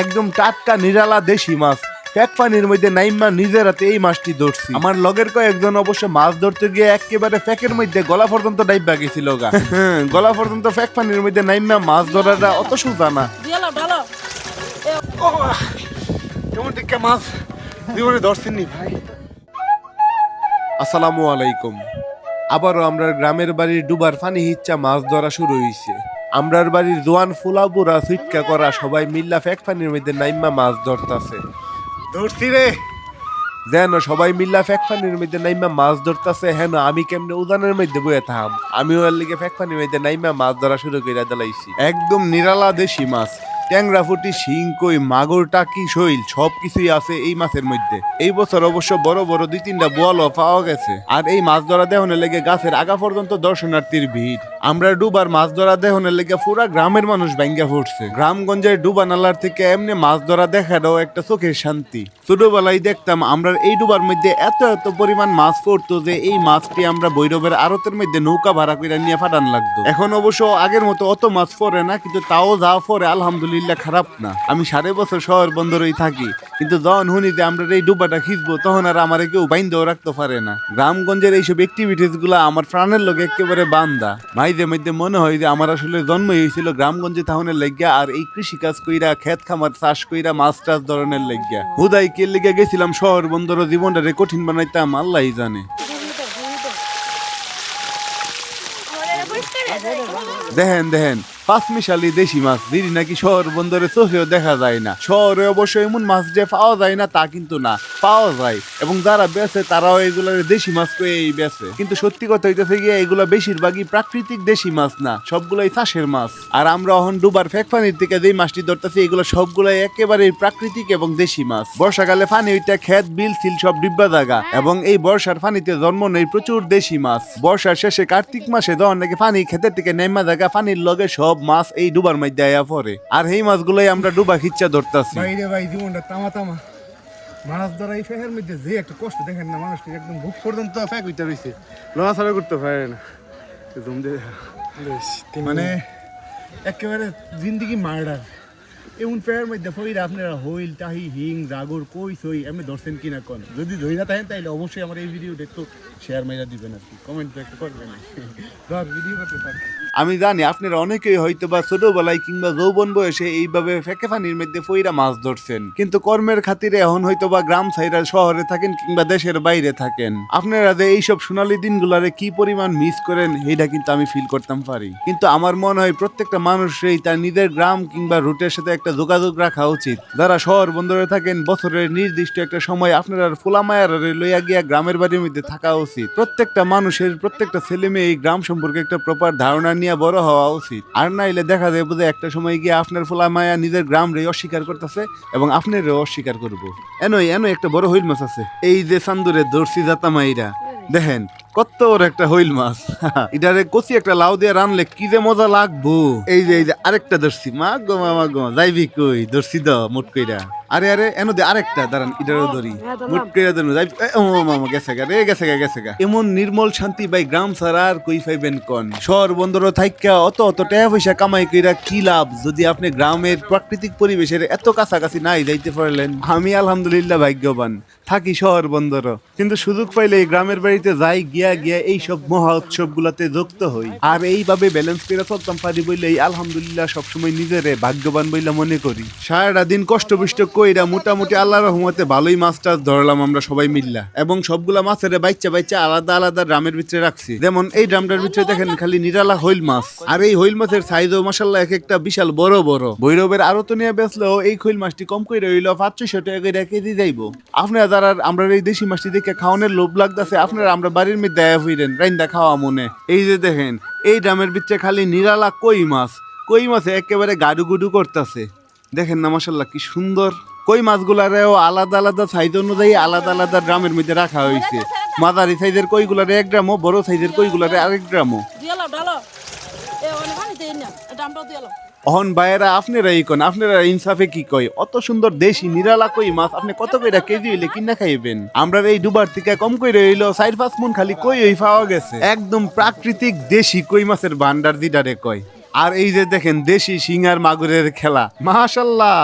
একদম টাটকা নিরালা দেশি মাছ। ফ্যাক পানির মধ্যে নাইমা নিজের হাতে এই মাছটি ধরছি। আমার লগের কয়েকজন অবশ্য মাছ ধরতে গিয়ে একেবারে ফ্যাকের মধ্যে গলা পর্যন্ত ডাইবা গেছিল গা। গলা পর্যন্ত ফ্যাক পানির মধ্যে নাইমা মাছ ধরাটা অত সোজা না কেমন টিকা মাছ? জীবনে ধরছেননি ভাই। আসসালামু আলাইকুম। আবারও আমরা গ্রামের বাড়ির ডুবার ফানি হিচ্চা মাছ ধরা শুরু হয়েছে আমরার বাড়ির জোয়ান ফুলাবুরা সুইটকা করা, সবাই মিল্লা ফ্যাক ফানির মধ্যে নাইম্মা মাছ ধরতাছে। ধরছি রে! যেন সবাই মিল্লা ফ্যাক ফানির মধ্যে নাইম্মা মাছ ধরতাছে, হেন আমি কেমনে উদানের মধ্যে বয়ে থাম? আমিও এর লিগে ফ্যাক ফানির মধ্যে নাইম্মা মাছ ধরা শুরু করে দিলাইছি। একদম নিরালা দেশি মাছ। ট্যাংরা ফুটি, শিং, কই, মাগুর, টাকি, শৈল সব কিছুই আছে এই মাছের মধ্যে। এই বছর অবশ্য বড় বড় দুই তিনটা বোয়ালও পাওয়া গেছে। আর এই মাছ ধরা দেহনের লেগে গাছের আগা পর্যন্ত দর্শনার্থীর ভিড়। আমরা ডুবার মাছ ধরা দেহনের লেগে পুরা গ্রামের মানুষ ব্যাঙ্গা ফুটছে গ্রামগঞ্জের ডুবা নালার থেকে এমনি মাছ ধরা দেখাটাও একটা চোখের শান্তি। ছোটবেলায় দেখতাম আমরা এই ডুবার মধ্যে এত এত পরিমাণ মাছ পড়তো যে এই মাছটি আমরা বৈরবের আড়তের মধ্যে নৌকা ভাড়া করে নিয়ে ফাটান লাগতো। এখন অবশ্য আগের মতো অত মাছ পড়ে না, কিন্তু তাও যা পড়ে আলহামদুলিল্লাহ খারাপ না। আমি সাড়ে বছর শহর বন্দরেই থাকি, কিন্তু যখন শুনি যে আমরা এই ডুবাটা খিচবো তখন আর আমার কেউ বাইন্দেও রাখতে পারে না। গ্রামগঞ্জের এইসব অ্যাক্টিভিটিসগুলা আমার প্রাণের লোক একেবারে বান্দা। মাইজে মধ্যে মনে হয় যে আমার আসলে জন্ম হয়েছিল গ্রামগঞ্জে তাহনের লেগিয়া আর এই কৃষি কাজ কইরা খেত খামার চাষ কইরা মাছ টাছ ধরনের লেগিয়া। হুদাই কে লেগে গেছিলাম শহর বন্দর জীবনটারে কঠিন বানাইতাম আল্লাহ জানে। দেখেন দেখেন। পাঁচমিশালি দেশি মাছ যিনি নাকি শহর বন্দরে চোখেও দেখা যায় না। শহরে অবশ্য এমন মাছ যে পাওয়া যায় না, তা কিন্তু না, পাওয়া যায়। এবং যারা বেচে, তারাও এগুলার দেশি মাছ কয়েই বেচে। কিন্তু সত্যি কথা হইতেছে গিয়ে, এগুলা বেশিরভাগই প্রাকৃতিক দেশি মাছ না, সবগুলাই চাষের মাছ। আর আমরা এখন ডুবার ফেক পানির থেকে যেই মাছটি ধরতেছি, এগুলো সবগুলাই একেবারে প্রাকৃতিক এবং দেশি মাছ। বর্ষাকালে পানি ওইটা খেত বিল, সিল সব ডিব্বা জায়গা এবং এই বর্ষার পানিতে জন্ম নেই প্রচুর দেশি মাছ। বর্ষার শেষে কার্তিক মাসে যখন নাকি পানি ক্ষেতের থেকে নেমা জায়গা পানির লগে সব মাছ এই ডুবার মধ্যে আয়া পড়ে। আর এই মাছগুলোই আমরা ডুবা খিচ্চা ধরতাছি। বাইরে ভাই জীবনটা তামা তামা মাছ ধরা এই ফেহের মধ্যে যে একটা কষ্ট দেখেন না মানুষটা একদম বুক পর্যন্ত ফেক হইতে রয়েছে লড়াছড়া করতে পারে না। জম দিয়ে মানে একেবারে জিন্দগি মার্ডার। এমন ফেয়ার মধ্যে ফইরা আপনারা হইল তাহি হিং জাগর কই সই আমি ধরছেন কিনা কোন? যদি ধইরা থাকেন তাইলে অবশ্যই আমার এই ভিডিওটা একটু শেয়ার মাইরা দিবেন আর কি। কমেন্ট একটু করবেন। ধর ভিডিও করতে থাক। আমি জানি আপনারা অনেকেই হয়তো বা ছোটবেলায় কিংবা যৌবন বয়সে এইভাবে ফেকে পানির মধ্যে ফইরা মাছ ধরছেন। কিন্তু কর্মের খাতিরে এখন হয়তো বা গ্রাম সাইডা শহরে থাকেন কিংবা দেশের বাইরে থাকেন। আপনারা যে এইসব সোনালী দিনগুলারে কি পরিমাণ মিস করেন এইটা কিন্তু আমি ফিল করতাম পারি। কিন্তু আমার মনে হয় প্রত্যেকটা মানুষই তার নিজের গ্রাম কিংবা রুটের সাথে একটা যোগাযোগ রাখা উচিত। যারা শহর বন্দরে থাকেন, বছরের নির্দিষ্ট একটা সময় আপনারা ফুলামায়ার লইয়া গিয়া গ্রামের বাড়ির মধ্যে থাকা উচিত। প্রত্যেকটা মানুষের, প্রত্যেকটা ছেলে মেয়ে এই গ্রাম সম্পর্কে একটা প্রপার ধারণা নিয়ে বড় হওয়া উচিত। আর নাইলে দেখা যায় বোধহয় একটা সময় গিয়ে আপনার ফোলা মায়া নিজের গ্রাম রে অস্বীকার করতেছে এবং আপনার অস্বীকার করব। এনই এনই একটা বড় হইল মাছ আছে। এই যে সান্দুরে দর্শি জাতা মাইরা, দেখেন কত বড় একটা হইল মাছ। এটারে কচি একটা লাউ দিয়ে রানলে কি যে মজা লাগবো। এই যে এই যে আরেকটা মা গো মা যাইবি কই? দর্শি দ মোট কইরা। আরে আরে এনো দে আরেকটা দাঁড়ান এটারও ধরি। মুট কইরা দেন যাই ও মামা গেছে গা রে গেছে গা গেছে গা। এমন নির্মল শান্তি ভাই গ্রাম ছাড়া আর কই পাইবেন কোন? শহর বন্দর থাইকা অত অত টাকা পয়সা কামাই কইরা কি লাভ? যদি আপনি গ্রামের প্রাকৃতিক পরিবেশের এত কাছাকাছি নাই যাইতে পারলেন আমি আলহামদুলিল্লাহ ভাগ্যবান। থাকি শহর বন্দর কিন্তু সুযোগ পাইলে এই গ্রামের বাড়িতে যাই গিয়া গিয়া এই সব মহা উৎসব গুলাতে যুক্ত হই। আর এইভাবে ব্যালেন্স করে চলতাম পারি বইলেই আলহামদুলিল্লাহ সবসময় নিজেরে ভাগ্যবান বইলা মনে করি। সারাটা দিন কষ্ট বিষ্ট কইরা মোটামুটি আল্লাহ রহমতে ভালোই মাছ টাছ ধরলাম আমরা সবাই মিল্লা। এবং সবগুলা মাছের বাচ্চা বাচ্চা আলাদা আলাদা ড্রামের ভিতরে রাখছি। যেমন এই ড্রামটার ভিতরে দেখেন খালি নিরালা হইল মাছ। আর এই হইল মাছের সাইজও মাসাল্লাহ এক একটা বিশাল বড় বড়। ভৈরবের আরও তো নিয়ে বেচলেও এই খৈল মাছটি কম করে রইল পাঁচশো টাকা করে কেজি যাইবো। আপনারা যারা আমরা এই দেশি মাছটি দেখে খাওয়ানোর লোভ লাগতেছে, আপনারা আমরা বাড়ির মধ্যে দেয়া হইলেন রাইন্দা খাওয়া মনে। এই যে দেখেন, এই ড্রামের ভিতরে খালি নিরালা কই মাছ। কই মাছে একেবারে গাডু গুডু করতেছে। দেখেন না মাসাল্লাহ কি সুন্দর। কই মাছগুলারেও আলাদা আলাদা সাইজ অনুযায়ী আলাদা আলাদা ড্রামের মধ্যে রাখা হয়েছে মাঝারি সাইজের কইগুলারে এক গ্রামও, বড় সাইজের কইগুলারে আরেক গ্রামও। অহন বাইরা আপনারা এই কন? আপনারা ইনসাফে কি কই? অত সুন্দর দেশি নিরালা কই মাছ? আপনি কত কইরা কেজি হইলে কিনা খাইবেন? আমরা এই ডুবার থেকে কম কইরা হইল, চার পাঁচ মন খালি কই হই পাওয়া গেছে? একদম প্রাকৃতিক দেশি কই মাছের ভান্ডার দিটারে কয়। আর এই যে দেখেন, দেশি সিঙ্গার মাগুরের খেলা। মাশাল্লাহ!